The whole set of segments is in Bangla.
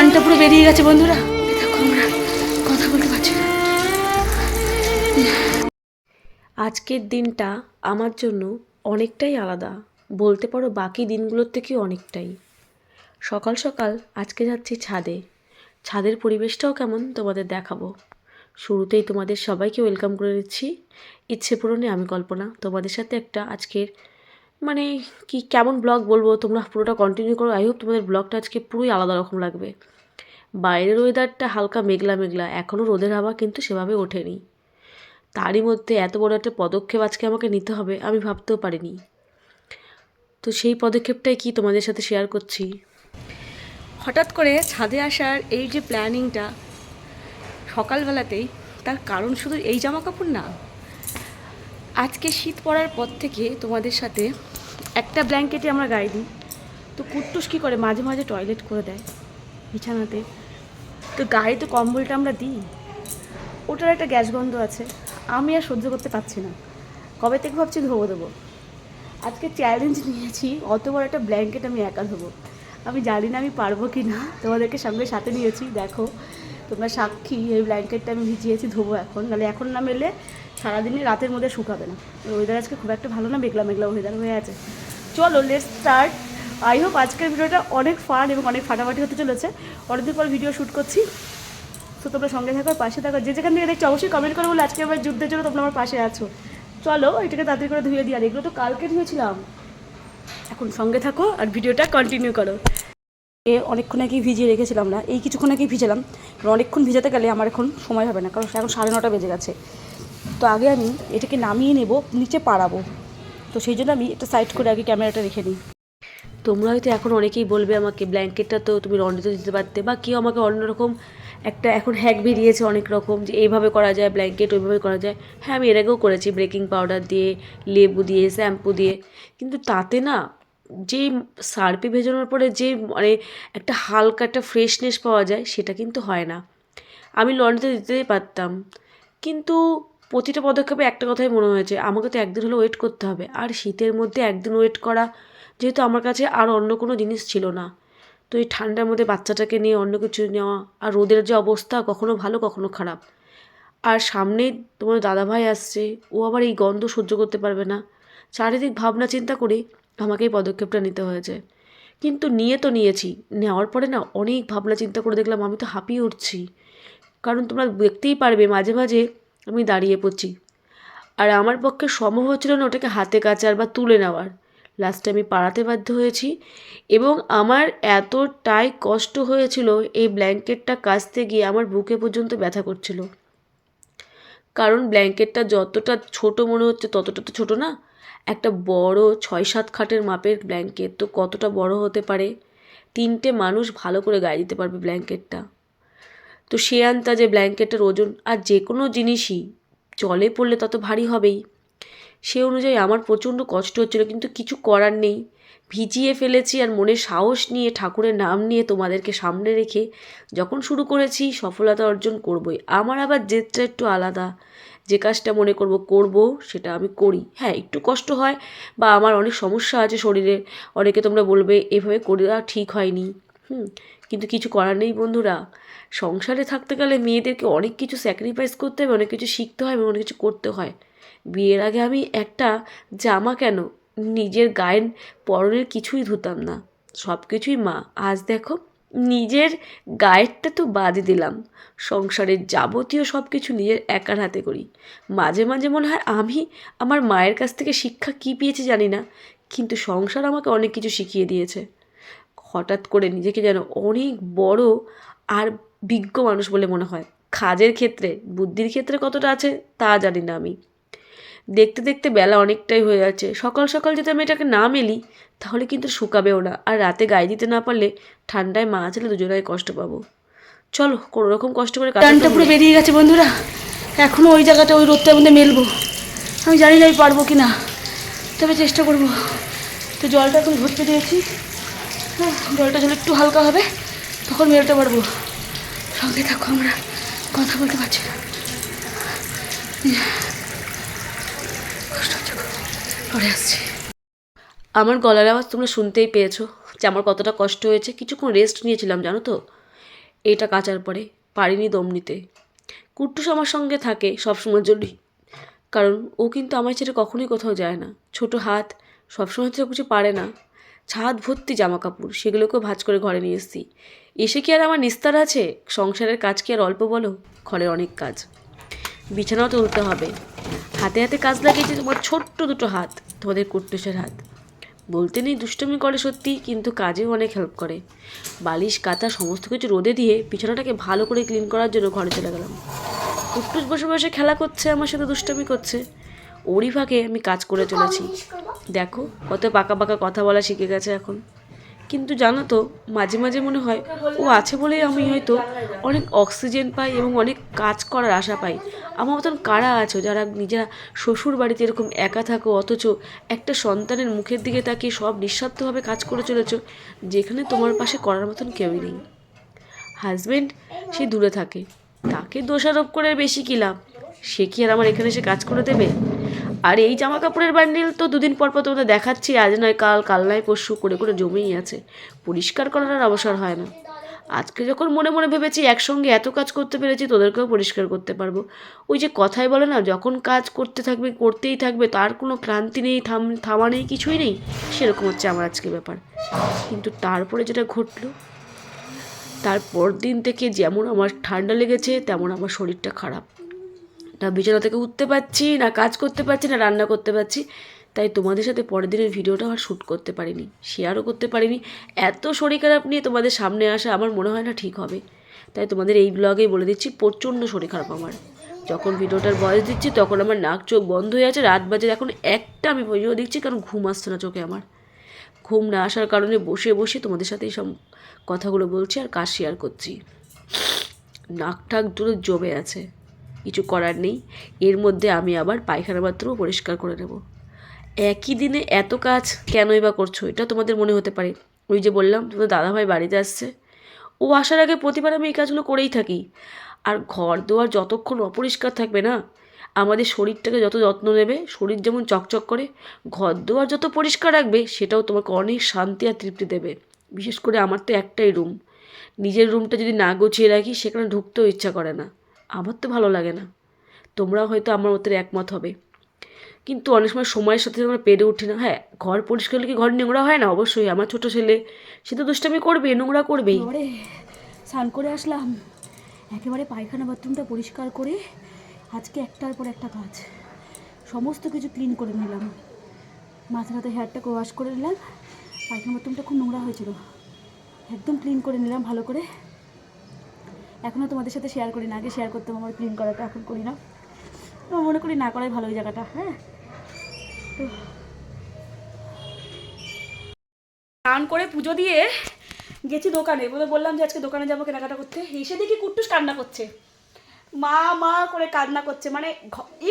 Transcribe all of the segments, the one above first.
প্রাণটা পুরো বেরিয়ে গেছে, বন্ধুরা। কথা বলতে পারছি আজকের দিনটা আমার জন্য অনেকটাই আলাদা। বলতে পারো বাকি দিনগুলোর থেকে অনেকটাই। সকাল সকাল আজকে যাচ্ছি ছাদে। ছাদের পরিবেশটাও কেমন তোমাদের দেখাবো। শুরুতেই তোমাদের সবাইকে ওয়েলকাম করে দিচ্ছি ইচ্ছে পূরণে আমি কল্পনা। তোমাদের সাথে একটা আজকের মানে কি, কেমন ব্লগ বলব? তোমরা পুরোটা কন্টিনিউ করো। আই হোপ তোমাদের ব্লগটা আজকে পুরোই আলাদা রকম লাগবে। বাইরের ওয়েদারটা হালকা মেঘলা মেঘলা। এখনও রোদের হাওয়া কিন্তু সেভাবে ওঠেনি। তারই মধ্যে এত বড় একটা পদক্ষেপ আজকে আমাকে নিতে হবে, আমি ভাবতেও পারিনি। তো সেই পদক্ষেপটাই কি তোমাদের সাথে শেয়ার করছি? হঠাৎ করে ছাদে আসার এই যে প্ল্যানিংটা সকালবেলাতেই তার কারণ শুধু এই জামা কাপড় না, আজকে শীত পড়ার পর থেকে তোমাদের সাথে একটা ব্ল্যাঙ্কেটে আমরা গায়ে দিই। তো কুট্টুস কী করে? মাঝে মাঝে টয়লেট করে দেয় বিছানাতে। তো গায়ে তো কম্বলটা আমরা দিই। ওটার একটা গ্যাস গন্ধ আছে। আমি আর সহ্য করতে পারছি না। কবে থেকে ভাবছি ধোবো দেবো আজকে চ্যালেঞ্জ নিয়েছি, অত বড় একটা ব্ল্যাঙ্কেট আমি একা ধোবো। আমি জানি না আমি পারব কি না তোমাদেরকে সঙ্গে সাথে নিয়েছি, দেখো। তোমরা সাক্ষী, এই ব্ল্যাঙ্কেটটা আমি ভিজিয়েছি, ধোবো এখন। নাহলে এখন না মেলে সারাদিনই রাতের মধ্যে শুকাবে না। ওয়েদার আজকে খুব একটা ভালো না মেঘলা মেঘলা ওয়েদার হয়ে আছে। চলো লেট স্টার্ট আই হোপ আজকের ভিডিওটা অনেক ফান এবং অনেক ফাটাফাটি হতে চলেছে। অনেকদিন পর ভিডিও শ্যুট করছি। তো তোমরা সঙ্গে থাকো, পাশে থাকো। যে যেখান থেকে দেখছ, অবশ্যই কমেন্ট করে বলে আজকে আমার যুদ্ধের জন্য তোমরা আমার পাশে আছো। চলো, এটাকে তাড়াতাড়ি করে ধুয়ে দিই। আর এগুলো তো কালকে ধুয়েছিলাম। এখন সঙ্গে থাকো আর ভিডিওটা কন্টিনিউ করো। এ অনেকক্ষণ আগেই ভিজিয়ে রেখেছিলাম না, এই কিছুক্ষণ আগেই ভিজালাম। কারণ অনেকক্ষণ ভিজাতে গেলে আমার এখন সময় হবে না, কারণ এখন সাড়ে নটা বেজে গেছে। তো আগে আমি এটাকে নামিয়ে নেব, নিচে পাড়াবো। তো সেই জন্য আমি একটা সাইড করে আগে ক্যামেরাটা রেখে নিই। তোমরা হয়তো এখন অনেকেই বলবে আমাকে ব্ল্যাঙ্কেটটা তো তুমি লন্ড্রিতে দিতে পারতে বা কেউ আমাকে অন্যরকম একটা এখন হ্যাক বেরিয়েছে অনেক রকম যে এইভাবে করা যায় ব্ল্যাঙ্কেট ওইভাবে করা যায়। হ্যাঁ আমি এর আগেও করেছি ব্রেকিং পাউডার দিয়ে, লেবু দিয়ে শ্যাম্পু দিয়ে। কিন্তু তাতে না যে সার্পে ভেজানোর পরে যে মানে একটা হালকা একটা ফ্রেশনেস পাওয়া যায়, সেটা কিন্তু হয় না। আমি লন্ড্রিতে দিতেই পারতাম। কিন্তু প্রতিটা পদক্ষেপে একটা কথাই মনে হয়েছে, আমাকে তো একদিন হলো ওয়েট করতে হবে। আর শীতের মধ্যে একদিন ওয়েট করা যেহেতু আমার কাছে আর অন্য কোনো জিনিস ছিল না। তো এই ঠান্ডার মধ্যে বাচ্চাটাকে নিয়ে অন্য কিছু নেওয়া আর রোদের যে অবস্থা, কখনো ভালো, কখনো খারাপ। আর সামনে তোমার দাদাভাই আসছে, ও আবার এই গন্ধ সহ্য করতে পারবে না। চারিদিক ভাবনা, চিন্তা করে আমাকে এই পদক্ষেপটা নিতে হয়েছে। কিন্তু নিয়ে তো নিয়েছি, নেওয়ার পরে না অনেক ভাবনা, চিন্তা করে দেখলাম আমি তো হাঁপিয়ে উঠছি। কারণ তোমরা দেখতেই পারবে মাঝে মাঝে আমি দাঁড়িয়ে পড়ছি। আর আমার পক্ষে সম্ভব হচ্ছিল না ওটাকে হাতে কাচার বা তুলে নেওয়ার। লাস্টে আমি পাড়াতে বাধ্য হয়েছি এবং আমার এতটাই কষ্ট হয়েছিল এই ব্ল্যাঙ্কেটটা কাচতে গিয়ে আমার বুকে পর্যন্ত ব্যথা করছিল। কারণ ব্ল্যাঙ্কেটটা যতটা ছোট মনে হচ্ছে ততটা তো ছোট না, একটা বড় ছয় সাত খাটের মাপের ব্ল্যাঙ্কেট তো কতটা বড় হতে পারে? তিনটে মানুষ ভালো করে গায়ে দিতে পারবে ব্ল্যাঙ্কেটটা। তো সে আন্তাজে ব্ল্যাঙ্কেটের ওজন আর যে কোনো জিনিসই, জলে পড়লে তত ভারী হবেই। সে অনুযায়ী আমার প্রচণ্ড কষ্ট হচ্ছিল, কিন্তু কিছু করার নেই। ভিজিয়ে ফেলেছি আর মনে সাহস নিয়ে, ঠাকুরের নাম নিয়ে তোমাদেরকে সামনে রেখে যখন শুরু করেছি, সফলতা অর্জন করবই। আমার আবার জেদটা একটু আলাদা। যে কাজটা মনে করব করব, সেটা আমি করি। হ্যাঁ একটু কষ্ট হয় বা আমার অনেক সমস্যা আছে শরীরে। অনেকে তোমরা বলবে, এভাবে করে ঠিক হয়নি। হুম, কিন্তু কিছু করার নেই বন্ধুরা। সংসারে থাকতে গেলে মেয়েদেরকে অনেক কিছু স্যাক্রিফাইস করতে হবে, অনেক কিছু শিখতে হয় এবং অনেক কিছু করতে হয়। বিয়ের আগে আমি একটা জামা কেন? নিজের গায়ের পরনের কিছুই ধুতাম না। সব কিছুই মা। আজ দেখো, নিজের গায়েরটা তো বাদই দিলাম। সংসারের যাবতীয় সব কিছু নিজের একার হাতে করি। মাঝে মাঝে মনে হয় আমি আমার মায়ের কাছ থেকে শিক্ষা কী পেয়েছি জানি না, কিন্তু সংসার আমাকে অনেক কিছু শিখিয়ে দিয়েছে। হঠাৎ করে নিজেকে যেন অনেক বড় আর বিজ্ঞ মানুষ বলে মনে হয়। কাজের ক্ষেত্রে বুদ্ধির ক্ষেত্রে কতটা আছে তা জানি না আমি। দেখতে দেখতে বেলা অনেকটাই হয়ে যাচ্ছে। সকাল সকাল যদি আমি এটাকে না মেলি তাহলে কিন্তু শুকাবেও না। আর রাতে গায়ে দিতে না পারলে ঠান্ডায় মা ছেলে দুজনাই কষ্ট পাবো। চলো কোনো রকম কষ্ট করে টানটা পুরো বেরিয়ে গেছে বন্ধুরা। এখনও ওই জায়গাটা ওই রোদটার মধ্যে মেলবো। আমি জানি না আমি পারব কি না তবে চেষ্টা করব। তো জলটা এখন ভরতে দিয়েছি। জলটা যখন একটু হালকা হবে, তখন মেলতে পারব। সঙ্গে থাকো আমরা, কথা বলতে পারছি না। আসছি। আমার গলার আওয়াজ তোমরা শুনতেই পেয়েছ যে আমার কতটা কষ্ট হয়েছে। কিছুক্ষণ রেস্ট নিয়েছিলাম, জানো তো? এটা কাচার পরে, পারিনি দম নিতে। কুট্টুস আমার সঙ্গে থাকে সবসময়ের জন্যই। কারণ ও কিন্তু আমার ছেড়ে কখনোই কোথাও যায় না। ছোট হাত সবসময় তো কিছু পারে না। ছাদ ভর্তি জামা কাপড় সেগুলোকেও ভাজ করে ঘরে নিয়ে এসেছি। এসে কি আর আমার নিস্তার আছে? সংসারের কাজ কি আর অল্প বলো? ঘরের অনেক কাজ। বিছানাও তুলতে হবে। হাতে হাতে কাজ লাগিয়েছে তোমার ছোট্ট দুটো হাত, তোমাদের কুট্টুসের হাত। বলতে নেই দুষ্টমি করে সত্যি, কিন্তু কাজেও অনেক হেল্প করে। বালিশ, কাঁথা, সমস্ত কিছু রোদে দিয়ে বিছানাটাকে ভালো করে ক্লিন করার জন্য ঘরে চলে গেলাম। কুট্টুস বসে বসে খেলা করছে, আমার সাথে দুষ্টমি করছে। ওরই ফাঁকে আমি কাজ করে চলেছি। দেখো কত পাকা পাকা কথা বলা শিখে গেছে এখন। কিন্তু জানো তো মাঝে মাঝে মনে হয় ও আছে বলেই আমি হয়তো অনেক অক্সিজেন পাই এবং অনেক কাজ করার আশা পাই। আমার মতন কারা আছো যারা নিজেরা শ্বশুর বাড়িতে এরকম একা থাকো অথচ একটা সন্তানের মুখের দিকে তাকিয়ে সব নিঃস্বার্থভাবে কাজ করে চলেছো যেখানে তোমার পাশে করার মতন কেউই নেই। হাজবেন্ড সে দূরে থাকে। তাকে দোষারোপ করে বেশি কী লাভ? সে কি আর আমার এখানে সে কাজ করে দেবে? আর এই জামা কাপড়ের বান্ডিল তো দুদিন পর পর তোমাদের দেখাচ্ছি, আজ নয়, কাল কাল নয়, পরশু করে করে জমেই আছে। পরিষ্কার করার আর অবসর হয় না। আজকে যখন মনে মনে ভেবেছি একসঙ্গে এত কাজ করতে পেরেছি, তোদেরকেও পরিষ্কার করতে পারব। ওই যে কথাই বলে না, যখন কাজ করতে থাকবে, করতেই থাকবে, তার কোনো ক্লান্তি নেই, থাম, থামা নেই, কিছুই নেই, সেরকম হচ্ছে আমার আজকে ব্যাপার। কিন্তু তারপরে যেটা ঘটলো তারপর দিন থেকে যেমন আমার ঠান্ডা লেগেছে, তেমন আমার শরীরটা খারাপ। না বিছানা থেকে উঠতে পারছি, না কাজ করতে পারছি, না রান্না করতে পারছি। তাই তোমাদের সাথে পরের দিনের ভিডিওটা আর শ্যুট করতে পারিনি শেয়ারও করতে পারিনি। এত শরীর খারাপ নিয়ে তোমাদের সামনে আসা আমার মনে হয় না ঠিক হবে। তাই তোমাদের এই ব্লগেই বলে দিচ্ছি, প্রচণ্ড শরীর খারাপ আমার। যখন ভিডিওটার বয়স দিচ্ছি, তখন আমার নাক, চোখ বন্ধ হয়ে আছে, রাত বাজে, এখন একটা আমি ভিডিও দেখছি কারণ ঘুম আসছে না চোখে আমার। ঘুম না আসার কারণে বসে বসে তোমাদের সাথে এই সব কথাগুলো বলছি আর কাজ শেয়ার করছি। নাক টাক দুটো জমে আছে। কিছু করার নেই। এর মধ্যে আমি আবার পায়খানা বাথরুমও পরিষ্কার করে নেব। একই দিনে এত কাজ কেনই বা করছ? এটা তোমাদের মনে হতে পারে। ওই যে বললাম, তোমাদের দাদাভাই বাড়িতে আসছে। ও আসার আগে প্রতিবার আমি এই কাজগুলো করেই থাকি। আর ঘর দুয়ার যতক্ষণ অপরিষ্কার থাকবে না, আমাদের শরীরটাকে যত যত্ন নেবে, শরীর যেমন চকচক করে ঘর দুয়ার যত পরিষ্কার রাখবে, সেটাও তোমাকে অনেক শান্তি আর তৃপ্তি দেবে। বিশেষ করে আমার তো একটাই রুম। নিজের রুমটা যদি না গুছিয়ে রাখি, সেখানে ঢুকতেও ইচ্ছা করে না। আমার তো ভালো লাগে না। তোমরাও হয়তো আমার মতো একমত হবে। কিন্তু অনেক সময় সময়ের সাথে আমরা পেরে উঠি না। হ্যাঁ ঘর পরিষ্কার হলে কি ঘর নোংরা হয় না? অবশ্যই। আমার ছোট ছেলে, সে তো দুষ্টামি করবে নোংরা করবেই। স্নান করে আসলাম। একেবারে পায়খানা বাথরুমটা পরিষ্কার করে আজকে একটার পর একটা কাজ। সমস্ত কিছু ক্লিন করে নিলাম। মাথাটাতে হেয়ারটাকে ওয়াশ করে নিলাম। পায়খানা বাথরুমটা খুব নোংরা হয়েছিল। একদম ক্লিন করে নিলাম ভালো করে। এখনও তোমাদের সাথে শেয়ার করি না, আগে শেয়ার করতাম, আমার ক্লিন করাটা এখন করি না। আমার মনে করি না করাই ভালো ওই জায়গাটা হ্যাঁ? স্নান করে পুজো দিয়ে গেছি দোকানে, বলে বললাম যে আজকে দোকানে যাব কেনাকাটা করতে। এসে দেখি কুট্টুস কান্না করছে। মা মা করে কান্না করছে মানে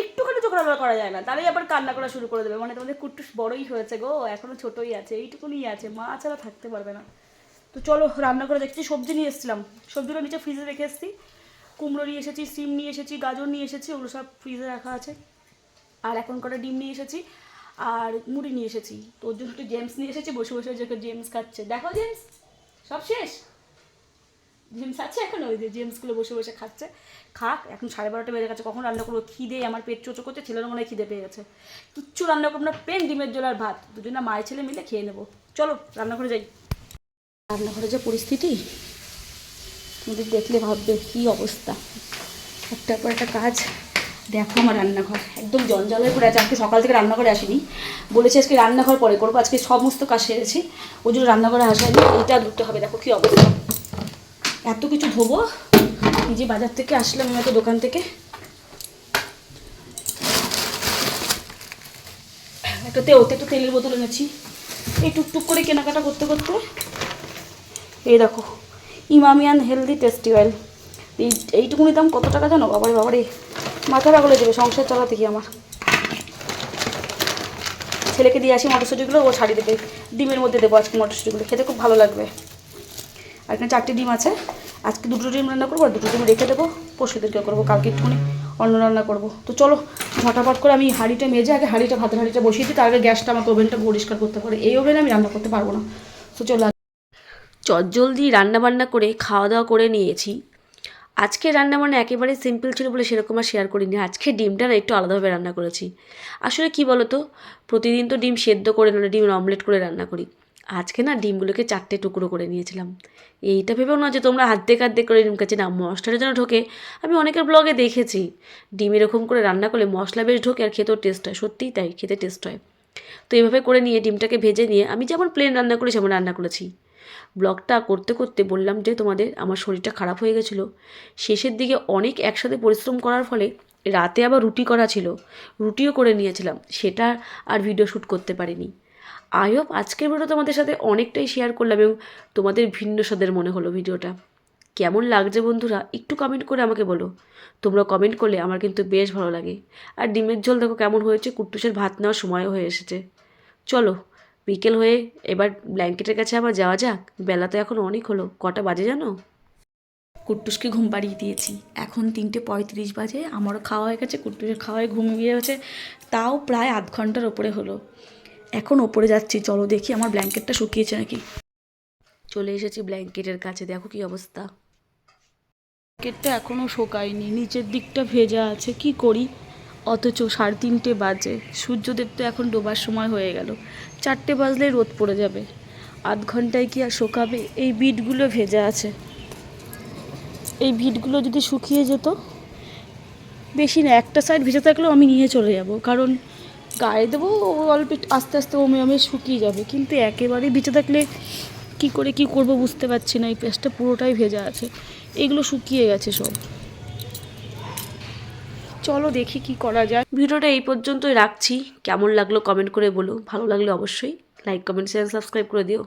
একটুখানি রান্না করা যায় না তাহলেই আবার কান্না করা শুরু করে দেবে। মানে তোমাদের কুট্টুস বড়ই হয়েছে গো, এখনও ছোটই আছে এইটুকুনি আছে, মা ছাড়া থাকতে পারবে না। তো চলো রান্না করে দেখছি, সবজি নিয়ে এসেছিলাম। সবজিগুলো নিচে ফ্রিজে রেখে এসেছি। কুমড়ো নিয়ে এসেছি, সিম নিয়ে এসেছি, গাজর নিয়ে এসেছি, ওগুলো সব ফ্রিজে রাখা আছে। আর এখন কটা ডিম নিয়ে এসেছি, আর মুড়ি নিয়ে এসেছি। তোর জন্য একটু জেমস নিয়ে এসেছি, বসে বসে যে জেমস খাচ্ছে। দেখো জেমস সব শেষ? জেমস আছে এখন? ওই যে জেমসগুলো বসে বসে খাচ্ছে। খাক, এখন সাড়ে বারোটা বেজে গেছে, কখন রান্না করব? খিদে, আমার পেট চোচো করছে ছেলেরও মনে খিদে পেয়ে গেছে। কিচ্ছু রান্না করব না, প্লেন ডিমের জল আর ভাত। দুজনে মায়ের ছেলে মিলে খেয়ে নেব। চলো, রান্না করে যাই। রান্নাঘরে যে পরিস্থিতি তোমাদের দেখলে ভাববে কী অবস্থা। একটার পর একটা কাজ, দেখো আমার রান্নাঘর। একদম জঞ্জাল হয়ে পড়ে আছে। আজকে সকাল থেকে রান্নাঘরে আসিনি। বলেছি আজকে রান্নাঘর পরে করব। আজকে সমস্ত কাজ সেরেছি। ওই জন্য রান্নাঘরে আসানি এটা ধুতে হবে। দেখো কী অবস্থা। এত কিছু ধোবো। যে বাজার থেকে আসলাম আমি একটা দোকান থেকে। একটা তেল একটা তেলের বোতল এনেছি। এই টুকটুক করে কেনাকাটা করতে করতে এই দেখো ইমামিয়ান হেলদি টেস্টি অয়েল এই এইটুকুনি দাম কত টাকা জানো? বাবারে বাবারে। মাথা রাগলে দেবে সংসার চালাতে কি আমার। ছেলেকে দিয়ে আসি মটরশুঁটিগুলো, ও শাড়ি দেবে। ডিমের মধ্যে দেবো আজকে মটরশুঁটিগুলো, খেতে খুব ভালো লাগবে। আর এখানে চারটে ডিম আছে। আজকে দুটো ডিম রান্না করব, আর দুটো ডিম রেখে দেবো। পরশুদিনকে করব, কালকে একটুখানি অন্য রান্না করব। তো চলো, ঝটাপট করে আমি হাঁড়িটা মেজে আগে হাঁড়িটা, ভাতের হাঁড়িটা বসিয়ে দিই। তার আগে গ্যাসটা আমাকে ওভেনটা পরিষ্কার করতে পারে এই ওভেনে আমি রান্না করতে পারব না। তো চলো চটজলদি রান্নাবান্না করে খাওয়া দাওয়া করে নিয়েছি। আজকে রান্না রান্নাবান্না একেবারে সিম্পল ছিল বলে সেরকম আর শেয়ার করিনি। আজকে ডিমটা না একটু আলাদাভাবে রান্না করেছি। আসলে কি বলো তো প্রতিদিন তো ডিম সেদ্ধ করে না, ডিম অমলেট করে রান্না করি। আজকে না ডিমগুলোকে চারটে টুকরো করে নিয়েছিলাম। এইটা ভেবেও না যে তোমরা হাত হাত করে ডিম কাছে না মশলাটা যেন ঢোকে, আমি অনেকের ব্লগে দেখেছি। ডিম এরকম করে রান্না করলে মশলা বেশ ঢোকে আর খেতেও টেস্ট হয়। সত্যিই তাই, খেতে টেস্ট হয়। তো এইভাবে করে নিয়ে ডিমটাকে ভেজে নিয়ে আমি যেমন প্লেন রান্না করি সেমন রান্না করেছি। ব্লগটা করতে করতে বললাম যে তোমাদের আমার শরীরটা খারাপ হয়ে গেছিল। শেষের দিকে অনেক একসাথে পরিশ্রম করার ফলে রাতে আবার রুটি করা ছিল। রুটিও করে নিয়েছিলাম, সেটা আর ভিডিও শ্যুট করতে পারিনি। আই হোপ আজকের ভিডিও তোমাদের সাথে অনেকটাই শেয়ার করলাম এবং তোমাদের ভিন্ন স্বাদের মনে হলো ভিডিওটা কেমন লাগছে বন্ধুরা, একটু কমেন্ট করে আমাকে বলো। তোমরা কমেন্ট করলে আমার কিন্তু বেশ ভালো লাগে। আর ডিমের ঝোল দেখো কেমন হয়েছে, কুট্টুসের ভাত নেওয়ার সময়ও হয়ে এসেছে। চলো বিকেল হয়ে এবার ব্ল্যাঙ্কেটের কাছে আবার যাওয়া যাক। বেলা তো এখন অনেক হলো। কটা বাজে জানো? কুট্টুসকে ঘুম পাড়িয়ে দিয়েছি। এখন তিনটে পঁয়ত্রিশ বাজে। আমারও খাওয়া হয়ে গেছে, কুট্টুসের খাওয়ায় ঘুম গিয়ে গেছে। তাও প্রায় আধ ঘণ্টার ওপরে হলো। এখন ওপরে যাচ্ছি। চলো দেখি আমার ব্ল্যাঙ্কেটটা শুকিয়েছে নাকি। চলে এসেছি ব্ল্যাঙ্কেটের কাছে। দেখো কি অবস্থা। ব্ল্যাঙ্কেটটা এখনও শোকায়নি। নিচের দিকটা ভেজা আছে। কি করি? অথচ সাড়ে তিনটে বাজে। সূর্যদেব তো এখন ডোবার সময় হয়ে গেল। চারটে বাজলেই রোদ পড়ে যাবে। আধ ঘন্টায় কি আর শোকাবে? এই বিটগুলো ভেজা আছে। এই বিটগুলো যদি শুকিয়ে যেত, বেশি না, একটা সাইড ভেজে থাকলেও আমি নিয়ে চলে যাব। কারণ গায়ে দেবো অল্প আস্তে আস্তে ওমে ওমে শুকিয়ে যাবে। কিন্তু একেবারেই ভিজে থাকলে কি করে কি করব বুঝতে পারছি না। এই পেঁয়াজটা পুরোটাই ভেজা আছে। এগুলো শুকিয়ে গেছে সব। চলো দেখি কি করা যায়। ভিডিওটা এই পর্যন্তই রাখছি। কেমন লাগল কমেন্ট করে বলো। ভালো লাগলে অবশ্যই লাইক কমেন্ট শেয়ার সাবস্ক্রাইব করে দিও।